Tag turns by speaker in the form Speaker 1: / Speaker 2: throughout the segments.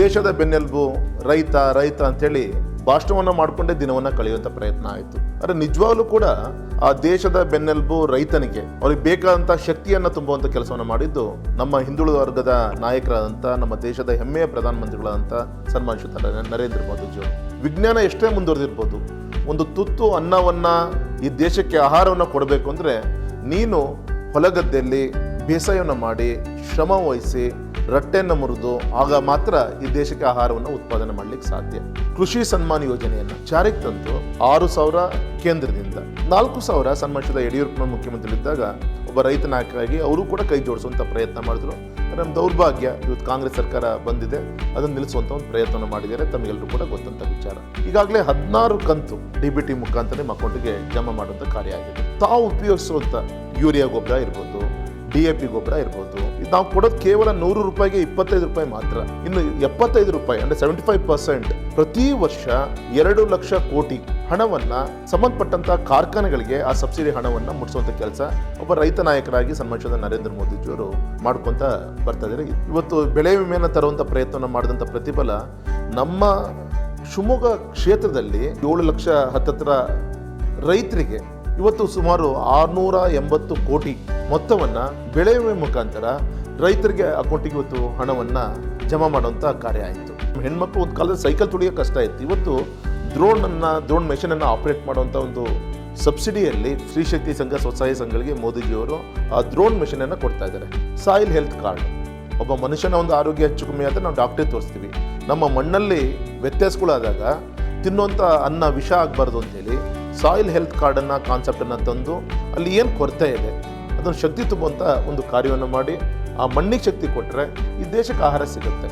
Speaker 1: ದೇಶದ ಬೆನ್ನೆಲುಬು ರೈತ ರೈತ ಅಂತೇಳಿ ಭಾಷಣವನ್ನು ಮಾಡಿಕೊಂಡೇ ದಿನವನ್ನ ಕಳೆಯುವಂತ ಪ್ರಯತ್ನ ಆಯಿತು. ಆದರೆ ನಿಜವಾಗ್ಲೂ ಕೂಡ ಆ ದೇಶದ ಬೆನ್ನೆಲುಬು ರೈತನಿಗೆ, ಅವ್ರಿಗೆ ಬೇಕಾದಂತ ಶಕ್ತಿಯನ್ನ ತುಂಬುವಂತ ಕೆಲಸವನ್ನ ಮಾಡಿದ್ದು ನಮ್ಮ ಹಿಂದುಳಿದ ವರ್ಗದ ನಾಯಕರಾದಂಥ ನಮ್ಮ ದೇಶದ ಹೆಮ್ಮೆಯ ಪ್ರಧಾನಮಂತ್ರಿಗಳಾದಂಥ ಸನ್ಮಾನಿಸುತ್ತಾರೆ ನರೇಂದ್ರ ಮೋದಿಜಿ ಅವರು ವಿಜ್ಞಾನ ಎಷ್ಟೇ ಮುಂದುವರೆದಿರ್ಬೋದು, ಒಂದು ತುತ್ತು ಅನ್ನವನ್ನ ಈ ದೇಶಕ್ಕೆ ಆಹಾರವನ್ನು ಕೊಡಬೇಕು ಅಂದ್ರೆ ನೀನು ಹೊಲಗದ್ದೆಯಲ್ಲಿ ಬೇಸಾಯವನ್ನು ಮಾಡಿ ಶ್ರಮ ವಹಿಸಿ ರಟ್ಟೆಯನ್ನು ಮುರಿದು ಆಗ ಮಾತ್ರ ಈ ದೇಶಕ್ಕೆ ಆಹಾರವನ್ನು ಉತ್ಪಾದನೆ ಮಾಡಲಿಕ್ಕೆ ಸಾಧ್ಯ. ಕೃಷಿ ಸನ್ಮಾನ್ ಯೋಜನೆಯನ್ನು ಜಾರಿಗೆ ತಂದು ಆರು ಸಾವಿರ ಕೇಂದ್ರದಿಂದ ನಾಲ್ಕು ಸಾವಿರ ಸನ್ಮಾನಿಸಿದ ಯಡಿಯೂರಪ್ಪ ಮುಖ್ಯಮಂತ್ರಿಗಳಿದ್ದಾಗ ಒಬ್ಬ ರೈತ ನಾಯಕರಾಗಿ ಅವರು ಕೂಡ ಕೈ ಜೋಡಿಸುವಂತ ಪ್ರಯತ್ನ ಮಾಡಿದ್ರು. ನಮ್ಮ ದೌರ್ಭಾಗ್ಯ ಇವತ್ತು ಕಾಂಗ್ರೆಸ್ ಸರ್ಕಾರ ಬಂದಿದೆ, ಅದನ್ನು ನಿಲ್ಲಿಸುವಂತ ಒಂದು ಪ್ರಯತ್ನ ಮಾಡಿದ್ದಾರೆ ತಮಗೆಲ್ಲರೂ ಕೂಡ ಗೊತ್ತಂತ ವಿಚಾರ. ಈಗಾಗಲೇ ಹದಿನಾರು ಕಂತು ಡಿ ಬಿ ಟಿ ಮುಖಾಂತರ ಮಕ್ಕಳಿಗೆ ಜಮಾ ಮಾಡುವಂತ ಕಾರ್ಯ ಆಗಿದೆ. ತಾವು ಉಪಯೋಗಿಸುವಂಥ ಯೂರಿಯಾ ಗೊಬ್ಬರ ಇರ್ಬೋದು ಡಿ ಎ ಪಿ ಗೊಬ್ಬರ ಇರ್ಬೋದು. ನಾವು ಕೊಡೋದು ಕೇವಲ ನೂರು ರೂಪಾಯಿಗೆ ಇಪ್ಪತ್ತೈದು ರೂಪಾಯಿ ಮಾತ್ರ. ಇನ್ನು ಎಪ್ಪತ್ತೈದು ರೂಪಾಯಿ ಅಂದ್ರೆ ಸೆವೆಂಟಿ ಫೈವ್ ಪರ್ಸೆಂಟ್ ಪ್ರತಿ ವರ್ಷ ಎರಡು ಲಕ್ಷ ಕೋಟಿ ಹಣವನ್ನ ಸಂಬಂಧಪಟ್ಟಂತಹ ಕಾರ್ಖಾನೆಗಳಿಗೆ ಆ ಸಬ್ಸಿಡಿ ಹಣವನ್ನ ಮುಟ್ಟಿಸುವಂತ ಕೆಲಸ ಒಬ್ಬ ರೈತ ನಾಯಕರಾಗಿ ಸನ್ಮಾನಿಸಿದ ನರೇಂದ್ರ ಮೋದಿಜಿಯವರು ಮಾಡ್ಕೊಂತ ಬರ್ತಾ ಇದ್ದಾರೆ. ಇವತ್ತು ಬೆಳೆ ವಿಮೆಯನ್ನು ತರುವಂಥ ಪ್ರಯತ್ನವನ್ನು ಮಾಡಿದಂಥ ಪ್ರತಿಫಲ ನಮ್ಮ ಶಿವಮೊಗ್ಗ ಕ್ಷೇತ್ರದಲ್ಲಿ ಏಳು ಲಕ್ಷ ಹತ್ತತ್ರ ರೈತರಿಗೆ ಇವತ್ತು ಸುಮಾರು ಆರುನೂರ ಎಂಬತ್ತು ಕೋಟಿ ಮೊತ್ತವನ್ನು ಬೆಳೆ ವಿಮೆ ಮುಖಾಂತರ ರೈತರಿಗೆ ಅಕೌಂಟಿಗೆ ಇವತ್ತು ಹಣವನ್ನು ಜಮಾ ಮಾಡುವಂಥ ಕಾರ್ಯ ಆಯಿತು. ಹೆಣ್ಮಕ್ಳು ಒಂದು ಕಾಲದಲ್ಲಿ ಸೈಕಲ್ ತುಳಿಯೋ ಕಷ್ಟ ಇತ್ತು. ಇವತ್ತು ದ್ರೋಣನ್ನು ದ್ರೋಣ್ ಡ್ರೋನ್ ಆಪ್ರೇಟ್ ಮಾಡುವಂಥ ಒಂದು ಸಬ್ಸಿಡಿಯಲ್ಲಿ ಸ್ತ್ರೀ ಶಕ್ತಿ ಸಂಘ, ಸ್ವಸಹಾಯ ಸಂಘಗಳಿಗೆ ಮೋದಿಜಿಯವರು ಆ ಡ್ರೋನ್ ಮೆಷಿನನ್ನು ಕೊಡ್ತಾ ಇದ್ದಾರೆ. ಸಾಯಿಲ್ ಹೆಲ್ತ್ ಕಾರ್ಡ್ ಒಬ್ಬ ಮನುಷ್ಯನ ಒಂದು ಆರೋಗ್ಯ ಹೆಚ್ಚು ಕಮ್ಮಿ ಆದರೆ ನಾವು ಡಾಕ್ಟ್ರಿಗೆ ತೋರಿಸ್ತೀವಿ. ನಮ್ಮ ಮಣ್ಣಲ್ಲಿ ವ್ಯತ್ಯಾಸಗಳಾದಾಗ ತಿನ್ನುವಂಥ ಅನ್ನ ವಿಷ ಆಗಬಾರ್ದು ಅಂತೇಳಿ ಸಾಯಿಲ್ ಹೆಲ್ತ್ ಕಾರ್ಡನ್ನು, ಕಾನ್ಸೆಪ್ಟನ್ನು ತಂದು ಅಲ್ಲಿ ಏನು ಕೊರತೆ ಇದೆ, ಅದನ್ನು ಶಕ್ತಿ ತುಂಬುವಂಥ ಒಂದು ಕಾರ್ಯವನ್ನು ಮಾಡಿ ಆ ಮಣ್ಣಿಗೆ ಶಕ್ತಿ ಕೊಟ್ಟರೆ ಈ ದೇಶಕ್ಕೆ ಆಹಾರ ಸಿಗುತ್ತೆ.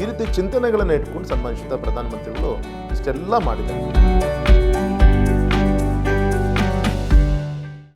Speaker 1: ಈ ರೀತಿ ಚಿಂತನೆಗಳನ್ನು ಇಟ್ಕೊಂಡು ಸಂಬಂಧಿಸಿದ ಪ್ರಧಾನಮಂತ್ರಿಗಳು ಇಷ್ಟೆಲ್ಲ ಮಾಡಿದ್ದಾರೆ.